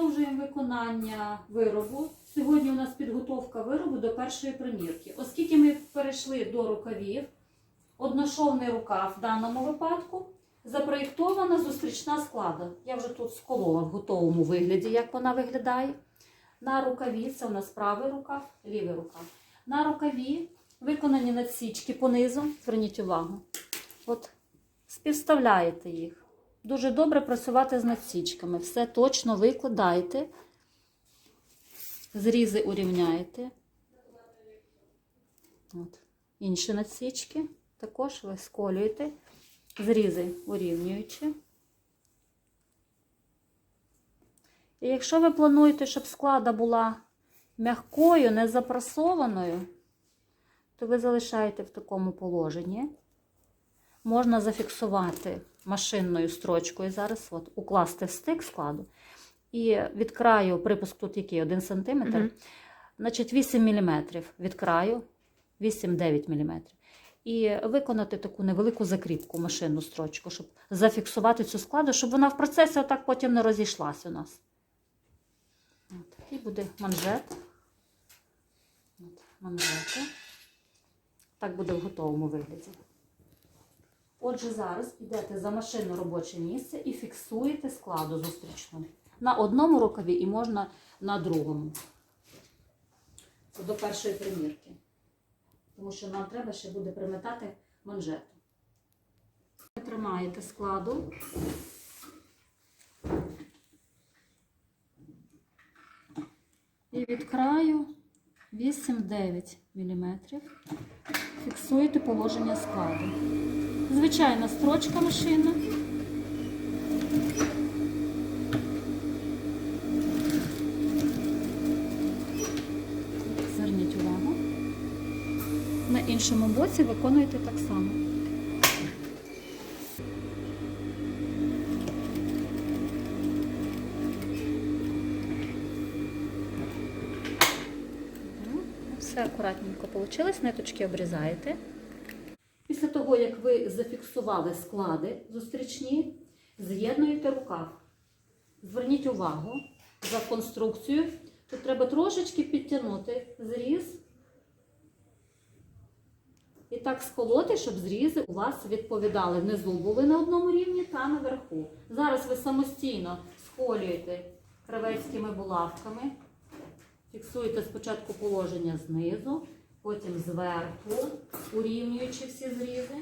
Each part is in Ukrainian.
Продовжуємо виконання виробу. Сьогодні у нас підготовка виробу до першої примірки. Оскільки ми перейшли до рукавів, одношовний рукав в даному випадку запроєктована зустрічна склада. Я вже тут сколола в готовому вигляді, як вона виглядає. На рукаві, це у нас правий рукав, лівий рукав. На рукаві виконані надсічки понизу. Зверніть увагу. От співставляєте їх. Дуже добре працювати з надсічками. Все точно викладаєте, зрізи урівняєте. От. Інші надсічки також ви сколюєте, зрізи урівнюючи. І якщо ви плануєте, щоб склада була м'якою, не запрасованою, то ви залишаєте в такому положенні. Можна зафіксувати машинною строчкою зараз, от, укласти в стик складу. І від краю, припуск тут який 1 см, Мгм. значить 8 мм від краю, 8-9 мм. І виконати таку невелику закріпку машинну строчку, щоб зафіксувати цю складу, щоб вона в процесі отак потім не розійшлась у нас. От. І буде манжет. От, манжети. Так буде в готовому вигляді. Отже, зараз йдете за машинне робоче місце і фіксуєте складу зустрічну. На одному рукаві і можна на другому. Це до першої примірки. Тому що нам треба ще буде приметати манжету. Ви Тримаєте складу. І від краю 8-9 мм фіксуєте положення складу. Звичайна строчка машина. Зверніть увагу. На іншому боці виконуєте так само. Ну, Все акуратненько вийшло, ниточки обрізаєте. Того, як ви зафіксували склади зустрічні, з'єднуєте рукав. Зверніть увагу за конструкцію. Тут треба трошечки підтягнути зріз. І так сколоти, щоб зрізи у вас відповідали. Внизу були на одному рівні та наверху. Зараз ви самостійно схолюєте кравецькими булавками. Фіксуєте спочатку положення знизу, потім зверху, урівнюючи всі зрізи.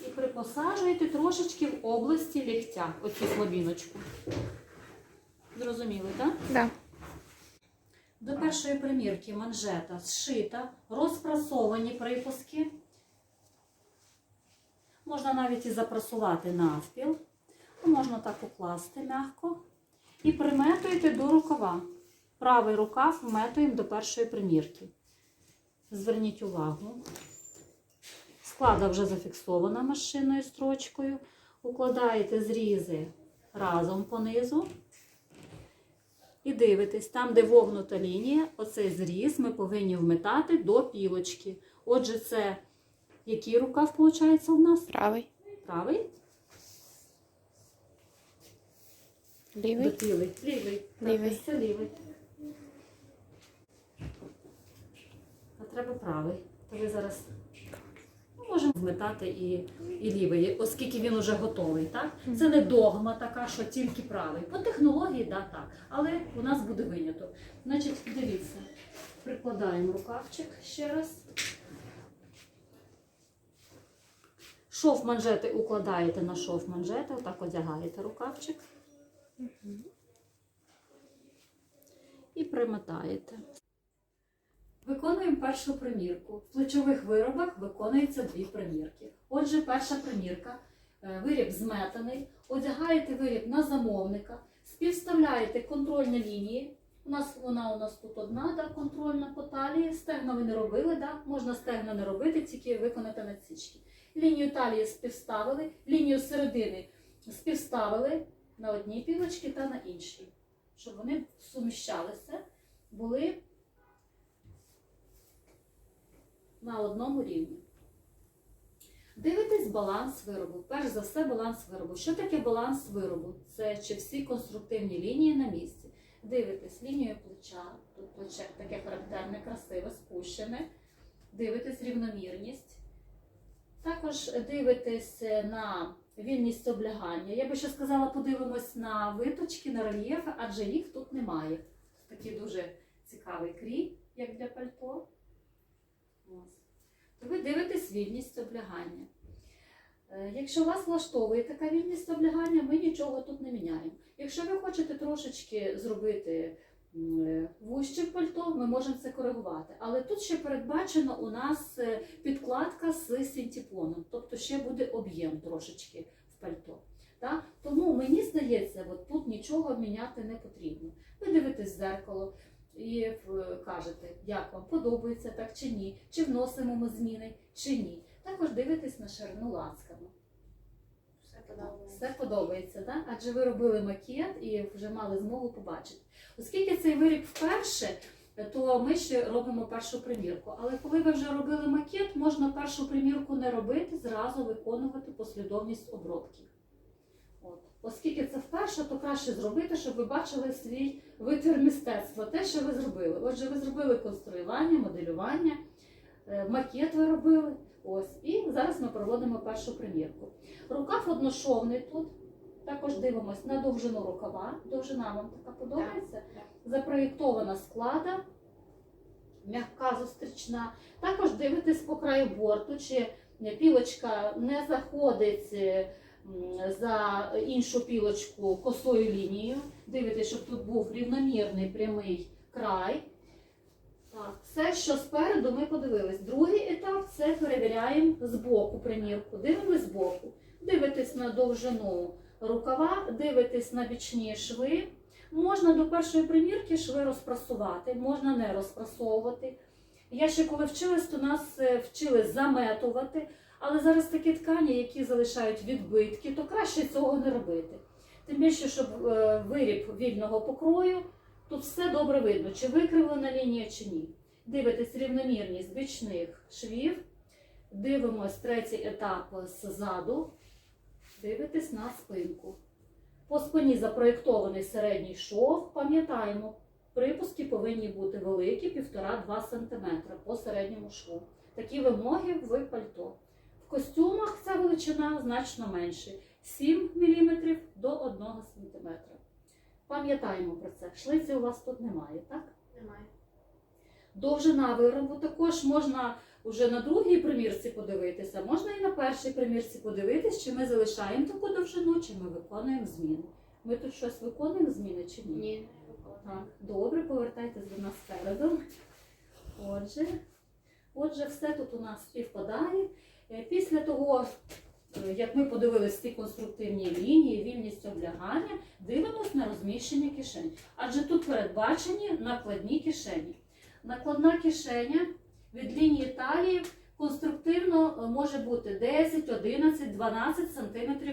І припосаджуєте трошечки в області ліктя, оцю слабіночку. Зрозуміли, так? Да. До першої примірки манжета зшита, розпрасовані припуски. Можна навіть і запрасувати навпіл. Можна так укласти м'яко. І приметуєте до рукава. Правий рукав вметуємо до першої примірки. Зверніть увагу. Склада вже зафіксована машинною строчкою. Укладаєте зрізи разом понизу. І дивитесь, там, де вогнута лінія, оцей зріз ми повинні вметати до пілочки. Отже, це який рукав, виходить, у нас? Правий. Правий? Лівий. Лівий. Лівий. Так, це лівий. А треба правий. То ви зараз ну, можемо вметати і, і лівий, оскільки він уже готовий. Так? Це не догма така, що тільки правий. По технології, да, так. Але у нас буде виняток. Значить, дивіться, прикладаємо рукавчик ще раз. Шов манжети укладаєте на шов манжети, отак одягаєте рукавчик. І примотаєте. Виконуємо першу примірку. В плечових виробах виконується дві примірки. Отже, перша примірка. е, Виріб зметаний, одягаєте виріб на замовника, співставляєте контрольні лінії. У нас вона у нас тут одна, да, контрольна по талії. Стегна ви не робили, да? можна стегна не робити, тільки виконати надсічки. Лінію талії співставили, лінію середини співставили на одній пілочці та на іншій щоб вони суміщалися, були на одному рівні. Дивитесь баланс виробу. Перш за все, баланс виробу. Що таке баланс виробу? Це чи всі конструктивні лінії на місці. Дивитесь лінію плеча. Тут плече таке характерне, красиве, спущене. Дивитесь рівномірність. Також дивитесь на вільність облягання. Я би ще сказала, подивимось на виточки, на рельєфи, адже їх тут немає. Такий дуже цікавий крій, як для пальто. То ви дивитесь вільність облягання. Е, Якщо вас влаштовує така вільність облягання, ми нічого тут не міняємо. Якщо ви хочете трошечки зробити вужче пальто, ми можемо це коригувати. Але тут ще передбачено у нас е, підкладка з синтепоном, тобто ще буде об'єм трошечки в пальто. Так? Тому мені здається, от тут нічого міняти не потрібно. Ви дивитесь в зеркало і е, кажете, як вам подобається так чи ні, чи вносимо ми зміни, чи ні. Також дивитесь на ширину ласками. Подобається. Все подобається, так? адже ви робили макет і вже мали змогу побачити. Оскільки цей виріб вперше, то ми ще робимо першу примірку. Але коли ви вже робили макет, можна першу примірку не робити, зразу виконувати послідовність обробки. От. Оскільки це вперше, то краще зробити, щоб ви бачили свій витвір мистецтва, те, що ви зробили. Отже, ви зробили конструювання, моделювання, е, макет ви робили. Ось. І зараз ми проводимо першу примірку. Рукав одношовний тут. Також дивимось на довжину рукава. Довжина вам така подобається? Так. Запроєктована склада, м'яка зустрічна. Також дивитесь по краю борту, чи пілочка не заходить е, за іншу пілочку косою лінією. Дивитесь, щоб тут був рівномірний прямий край. Все, що спереду, ми подивились. Другий етап це перевіряємо з боку примірку. Дивимось з боку. Дивитесь на довжину рукава, дивитесь на бічні шви. Можна до першої примірки шви розпрасувати, можна не розпрасовувати. Я ще коли вчилась, то нас е, вчили заметувати, але зараз такі ткані, які залишають відбитки, то краще цього не робити. Тим більше, щоб е, виріб вільного покрою, тут все добре видно, чи викривлена лінія, чи ні. Дивитесь рівномірність бічних швів, дивимось третій етап ззаду, дивитесь на спинку. По спині запроєктований середній шов. Пам'ятаємо, припуски повинні бути великі, 1,5-2 см по середньому шву. Такі вимоги в пальто. В костюмах ця величина значно менша 7 мм до 1 см. Пам'ятаємо про це. Шлиці у вас тут немає, так? Немає. Довжина виробу також можна вже на другій примірці подивитися, можна і на першій примірці подивитись, чи ми залишаємо таку довжину, чи ми виконуємо зміни. Ми тут щось виконуємо зміни чи ні? Ні, не виконує. Так, добре, повертайтесь до нас спереду. Отже, отже, все тут у нас співпадає. Е, Після того, як ми подивилися ці конструктивні лінії, вільність облягання, дивимось на розміщення кишень. Адже тут передбачені накладні кишені. Накладна кишеня від лінії талії конструктивно е, може бути 10, 11, 12 см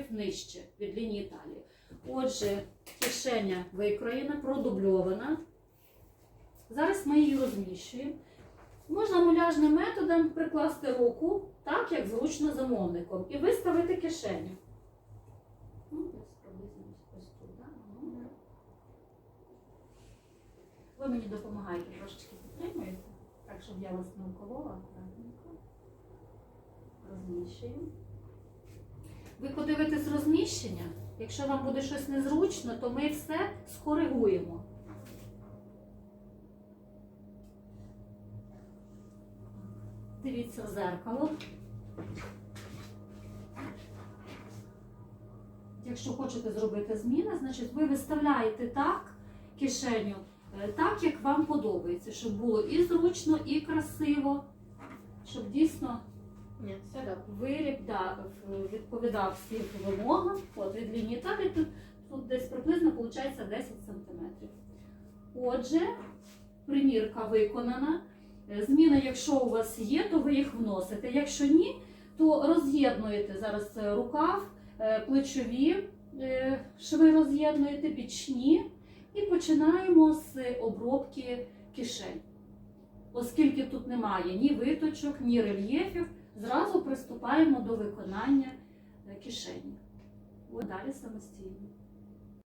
нижче від лінії талії. Отже, кишеня викроєна, продубльована. Зараз ми її розміщуємо. Можна муляжним методом прикласти руку так, як зручно замовником, і виставити кишеню. Ну? Ну. Ви мені допомагаєте трошечки підтримуєте, так, щоб я вас не уколола. Розміщуємо. Ви подивитесь розміщення. Якщо вам буде щось незручно, то ми все скоригуємо. Дивіться в зеркало. Якщо хочете зробити зміни, значить ви виставляєте так кишеню, е, так як вам подобається, щоб було і зручно, і красиво, щоб дійсно виріб да, відповідав всім вимогам. От від лінії талії тут, тут десь приблизно виходить 10 см. Отже, примірка виконана. Е, Зміни, якщо у вас є, то ви їх вносите. Якщо ні, то роз'єднуєте зараз е, рукав, е, плечові шви роз'єднуєте, бічні і починаємо з обробки кишень. Оскільки тут немає ні виточок, ні рельєфів, Зразу приступаємо до виконання кишені. Далі самостійно.